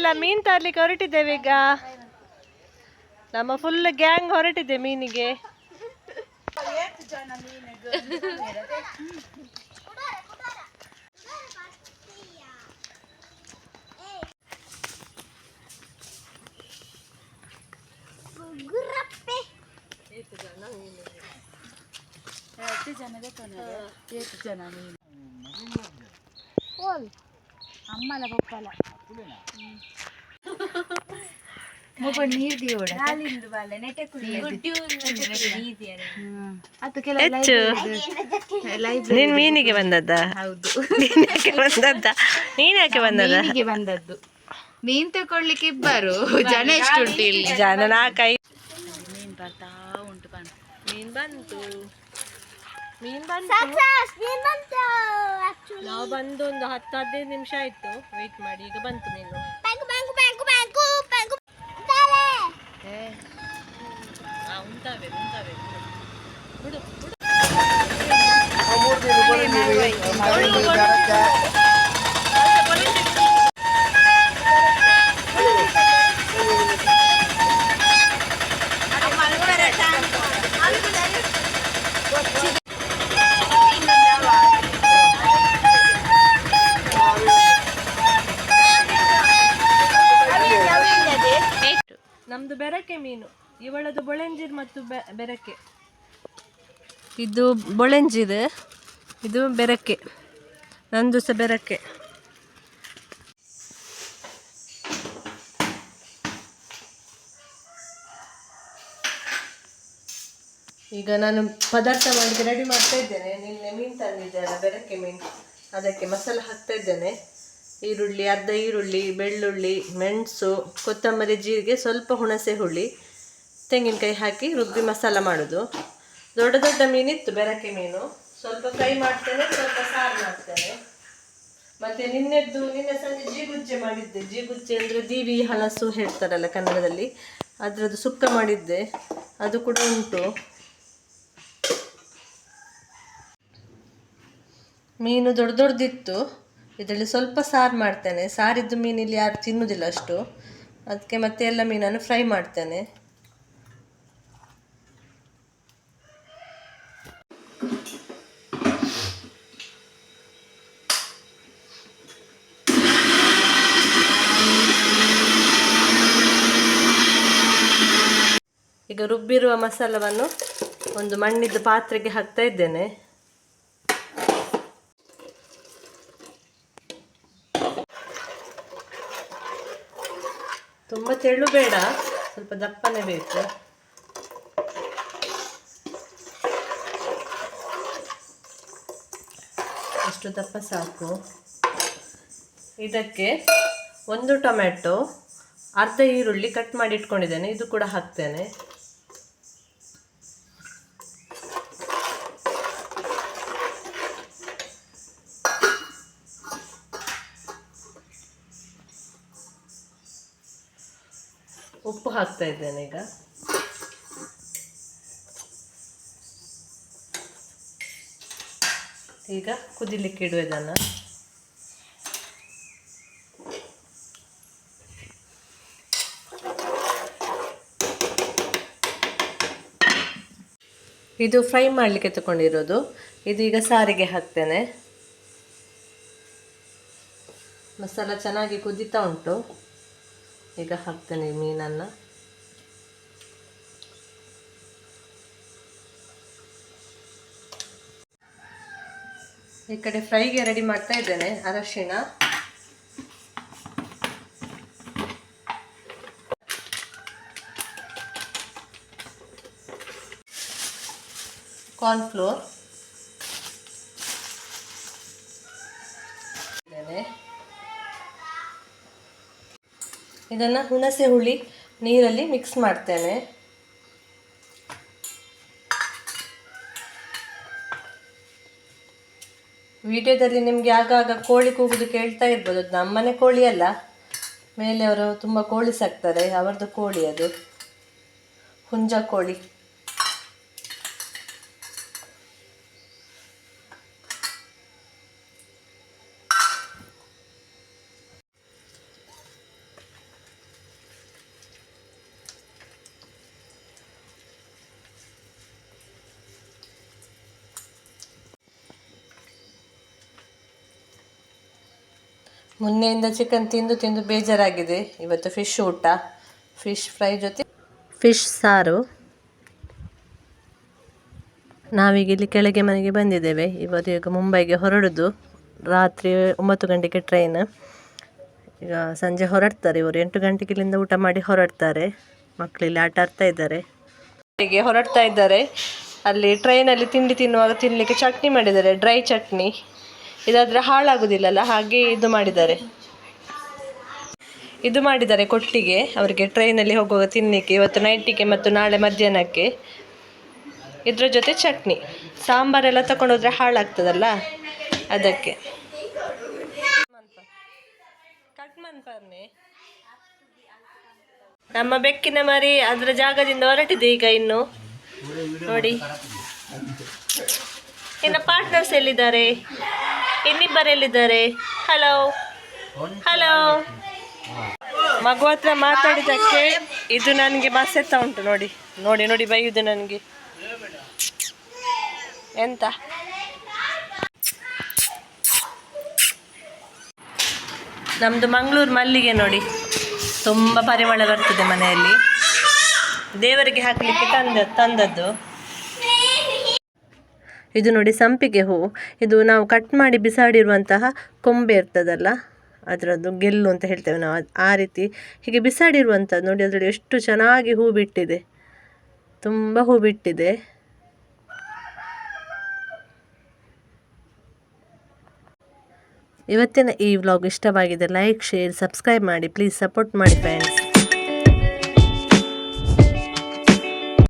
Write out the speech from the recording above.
ನಾವೆಲ್ಲ ಮೀನ್ ತರ್ಲಿಕ್ಕೆ ಹೊರಟಿದ್ದೇವೆ ಈಗ. ನಮ್ಮ ಫುಲ್ ಗ್ಯಾಂಗ್ ಹೊರಟಿದೆ ಮೀನಿಗೆ. ಅಮ್ಮಲ ಪಪ್ಪಲ ಮೊಬ ನೀರ್ ದಿಯೋಡ ಅದು ಕೆಲವು ಹೆಚ್ಚು ನೀನ್ ಮೀನಿಗೆ ಬಂದದ್ದ? ಹೌದು. ನೀನ್ ಯಾಕೆ ಬಂದದ್ದ? ನೀನ್ ಯಾಕೆ ಬಂದದ ಮೀನಿಗೆ ಬಂದದ್ದು. ಮೀನ್ ತಕೊಳ್ಳಿಕ್ಕೆ ಇಬ್ಬರು. ಜನ ಎಷ್ಟು ಉಂಟು ಇಲ್ಲಿ? ಜನ ನಾಲ್ಕೈದು. ಮೀನ್ ಬರ್ತಾ ಉಂಟು ಬಂತು ಮೀನ್ ಬಂತು. ಮೀನ್ ಬಂತು ಮೀನ್ ಬಂತು ನಾವು ಬಂದು ಒಂದು ಹತ್ತು ಹದಿನೈದು ನಿಮಿಷ ಆಯ್ತು. ವೆಯ್ಟ್ ಮಾಡಿ ಈಗ ಬಂತು ಮೀನು ನಮ್ದು ಬೆರಕೆ ಮೀನು ಇವಳದು ಬೊಳೆಂಜಿರ್ ಮತ್ತು ಬೆ- ಬೆರಕೆ. ಇದು ಬೊಳೆಂಜಿರ್ ಇದು ಬೆರಕೆ ನಂದು ಸಹ ಬೆರಕೆ. ಈಗ ನಾನು ಪದಾರ್ಥ ಮಾಡಿ ರೆಡಿ ಮಾಡ್ತಾ ಇದ್ದೇನೆ. ನಿನ್ನೆ ಮೀನು ತಂದಿದ್ದೇನೆ ಬೆರಕೆ ಮೀನು. ಅದಕ್ಕೆ ಮಸಾಲ ಹಾಕ್ತಾ ಇದ್ದೇನೆ. ಈರುಳ್ಳಿ, ಅರ್ಧ ಈರುಳ್ಳಿ, ಬೆಳ್ಳುಳ್ಳಿ, ಮೆಣಸು, ಕೊತ್ತಂಬರಿ, ಜೀರಿಗೆ, ಸ್ವಲ್ಪ ಹುಣಸೆ ಹುಳಿ, ತೆಂಗಿನಕಾಯಿ ಹಾಕಿ ರುಬ್ಬಿ ಮಸಾಲ ಮಾಡೋದು. ದೊಡ್ಡ ದೊಡ್ಡ ಮೀನಿತ್ತು, ಬೆರಕೆ ಮೀನು. ಸ್ವಲ್ಪ ಫ್ರೈ ಮಾಡ್ತೇನೆ, ಸ್ವಲ್ಪ ಸಾರು ಮಾಡ್ತೇನೆ. ಮತ್ತೆ ನಿನ್ನೆದ್ದು, ನಿನ್ನೆ ಸಂಜೆ ಜೀಗುಜ್ಜೆ ಮಾಡಿದ್ದೆ. ಜೀಗುಜ್ಜೆ ಅಂದರೆ ದೀವಿ, ಹಲಸು ಹೇಳ್ತಾರಲ್ಲ ಕನ್ನಡದಲ್ಲಿ. ಅದರದ್ದು ಸುಕ್ಕ ಮಾಡಿದ್ದೆ. ಅದು ಕೂಡ ಉಂಟು. ಮೀನು ದೊಡ್ಡ ದೊಡ್ಡದಿತ್ತು. ಇದರಲ್ಲಿ ಸ್ವಲ್ಪ ಸಾರು ಮಾಡ್ತೇನೆ. ಸಾರಿದ್ದು ಮೀನು ಇಲ್ಲಿ ಯಾರು ತಿನ್ನೋದಿಲ್ಲ ಅಷ್ಟು. ಅದಕ್ಕೆ ಮತ್ತೆ ಎಲ್ಲ ಮೀನನ್ನು ಫ್ರೈ ಮಾಡ್ತೇನೆ. ಈಗ ರುಬ್ಬಿರುವ ಮಸಾಲವನ್ನು ಒಂದು ಮಣ್ಣಿದ್ದು ಪಾತ್ರೆಗೆ ಹಾಕ್ತಾ ಇದ್ದೇನೆ ತುಂಬ ತೆಳ್ಳು ಬೇಡ. ಸ್ವಲ್ಪ ದಪ್ಪನೇ ಬೇಕು. ಅಷ್ಟು ದಪ್ಪ ಸಾಕು. ಇದಕ್ಕೆ ಒಂದು ಟೊಮೆಟೊ ಅರ್ಧ ಈರುಳ್ಳಿ ಕಟ್ ಮಾಡಿ ಇಟ್ಕೊಂಡಿದ್ದೇನೆ. ಇದು ಕೂಡ ಹಾಕ್ತೇನೆ. ಉಪ್ಪು ಹಾಕ್ತಾ ಇದ್ದೇನೆ ಈಗ. ಈಗ ಕುದಿಲಿಕ್ಕೆ ಇಡುವ ಇದನ್ನು ಇದು ಫ್ರೈ ಮಾಡಲಿಕ್ಕೆ ತಗೊಂಡಿರೋದು. ಇದು ಈಗ ಸಾರಿಗೆ ಹಾಕ್ತೇನೆ. ಮಸಾಲ ಚೆನ್ನಾಗಿ ಕುದೀತಾ ಉಂಟು. ಈಗ ಹಾಕ್ತೇನೆ ಮೀನನ್ನು. ಈ ಕಡೆ ಫ್ರೈಗೆ ರೆಡಿ ಮಾಡ್ತಾ ಇದ್ದೇನೆ ಅರಶಿಣ. ಕಾರ್ನ್ಫ್ಲೋರ್ ಇದನ್ನು ಹುಣಸೆ ಹುಳಿ ನೀರಲ್ಲಿ ಮಿಕ್ಸ್ ಮಾಡ್ತೇನೆ. ವಿಡಿಯೋದಲ್ಲಿ ನಿಮಗೆ ಆಗಾಗ ಕೋಳಿ ಕೂಗುದು ಕೇಳ್ತಾ ಇರ್ಬೋದು. ಅದು ನಮ್ಮನೆ ಕೋಳಿ ಅಲ್ಲ. ಮೇಲೆ ಅವರು ತುಂಬ ಕೋಳಿ ಸಾಕ್ತಾರೆ. ಅವರದ್ದು ಕೋಳಿ ಅದು. ಹುಂಜ ಕೋಳಿ. ಮೊನ್ನೆಯಿಂದ ಚಿಕನ್ ತಿಂದು ತಿಂದು ಬೇಜಾರಾಗಿದೆ. ಇವತ್ತು ಫಿಶ್ ಊಟ. ಫಿಶ್ ಫ್ರೈ ಜೊತೆ ಫಿಶ್ ಸಾರು. ನಾವೀಗ ಇಲ್ಲಿ ಕೆಳಗೆ ಮನೆಗೆ ಬಂದಿದ್ದೇವೆ. ಇವತ್ತು ಈಗ ಮುಂಬೈಗೆ ಹೊರಡುದು. ರಾತ್ರಿ ಒಂಬತ್ತು ಗಂಟೆಗೆ ಟ್ರೈನ್ ಈಗ ಸಂಜೆ ಹೊರಡ್ತಾರೆ. ಇವರು ಎಂಟು ಗಂಟೆಗೆ ಊಟ ಮಾಡಿ ಹೊರಡ್ತಾರೆ. ಮಕ್ಕಳಿಲ್ಲಿ ಆಟ ಆಡ್ತಾ ಇದ್ದಾರೆ. ಹೀಗೆ ಹೊರಡ್ತಾ ಇದ್ದಾರೆ. ಅಲ್ಲಿ ಟ್ರೈನಲ್ಲಿ ತಿಂಡಿ ತಿನ್ನುವಾಗ ತಿನ್ನಲಿಕ್ಕೆ ಚಟ್ನಿ ಮಾಡಿದ್ದಾರೆ. ಡ್ರೈ ಚಟ್ನಿ. ಇದಾದರೆ ಹಾಳಾಗೋದಿಲ್ಲಲ್ಲ, ಹಾಗೆ ಇದು ಮಾಡಿದ್ದಾರೆ. ಇದು ಮಾಡಿದ್ದಾರೆ ಕೊಟ್ಟಿಗೆ, ಅವರಿಗೆ ಟ್ರೈನಲ್ಲಿ ಹೋಗುವಾಗ ತಿನ್ನಲಿಕ್ಕೆ ಇವತ್ತು ನೈಟಿಗೆ ಮತ್ತು ನಾಳೆ ಮಧ್ಯಾಹ್ನಕ್ಕೆ. ಇದ್ರ ಜೊತೆ ಚಟ್ನಿ, ಸಾಂಬಾರೆಲ್ಲ ತಗೊಂಡೋದ್ರೆ ಹಾಳಾಗ್ತದಲ್ಲ, ಅದಕ್ಕೆ. ನಮ್ಮ ಬೆಕ್ಕಿನ ಮರಿ ಅದರ ಜಾಗದಿಂದ ಹೊರಟಿದೆ ಈಗ ಇನ್ನು. ನೋಡಿ. ಇನ್ನು ಪಾರ್ಟ್ನರ್ಸ್ ಎಲ್ಲಿದ್ದಾರೆ? ಇನ್ನಿಬ್ಬರು ಎಲ್ಲಿದ್ದಾರೆ ಹಲೋ ಹಲೋ ಮಗು ಹತ್ರ ಮಾತಾಡಿದ್ದಕ್ಕೆ ಇದು ನನಗೆ ಬಸ್ ಎತ್ತ ಉಂಟು ನೋಡಿ. ನೋಡಿ ನೋಡಿ, ಬೈಯುದು ನನಗೆ. ಎಂತ? ನಮ್ಮದು ಮಂಗಳೂರು ಮಲ್ಲಿಗೆ ನೋಡಿ. ತುಂಬ ಪರಿಮಳ ಬರ್ತದೆ ಮನೆಯಲ್ಲಿ. ದೇವರಿಗೆ ಹಾಕಲಿಕ್ಕೆ ತಂದ, ತಂದದ್ದು. ಇದು ನೋಡಿ ಸಂಪಿಗೆ ಹೂವು. ಇದು ನಾವು ಕಟ್ ಮಾಡಿ ಬಿಸಾಡಿರುವಂತಹ ಕೊಂಬೆ ಇರ್ತದಲ್ಲ, ಅದರದ್ದು ಗೆಲ್ಲು ಅಂತ ಹೇಳ್ತೇವೆ ನಾವು. ಆ ರೀತಿ ಹೀಗೆ ಬಿಸಾಡಿರುವಂಥದ್ದು ನೋಡಿ, ಅದರಲ್ಲಿ ಎಷ್ಟು ಚೆನ್ನಾಗಿ ಹೂ ಬಿಟ್ಟಿದೆ. ತುಂಬ ಹೂ ಬಿಟ್ಟಿದೆ. ಇವತ್ತಿನ ಈ ವ್ಲಾಗ್ ಇಷ್ಟವಾಗಿದೆ. ಲೈಕ್ ಶೇರ್ ಸಬ್ಸ್ಕ್ರೈಬ್ ಮಾಡಿ. ಪ್ಲೀಸ್ ಸಪೋರ್ಟ್ ಮಾಡಿ ಫ್ರೆಂಡ್ಸ್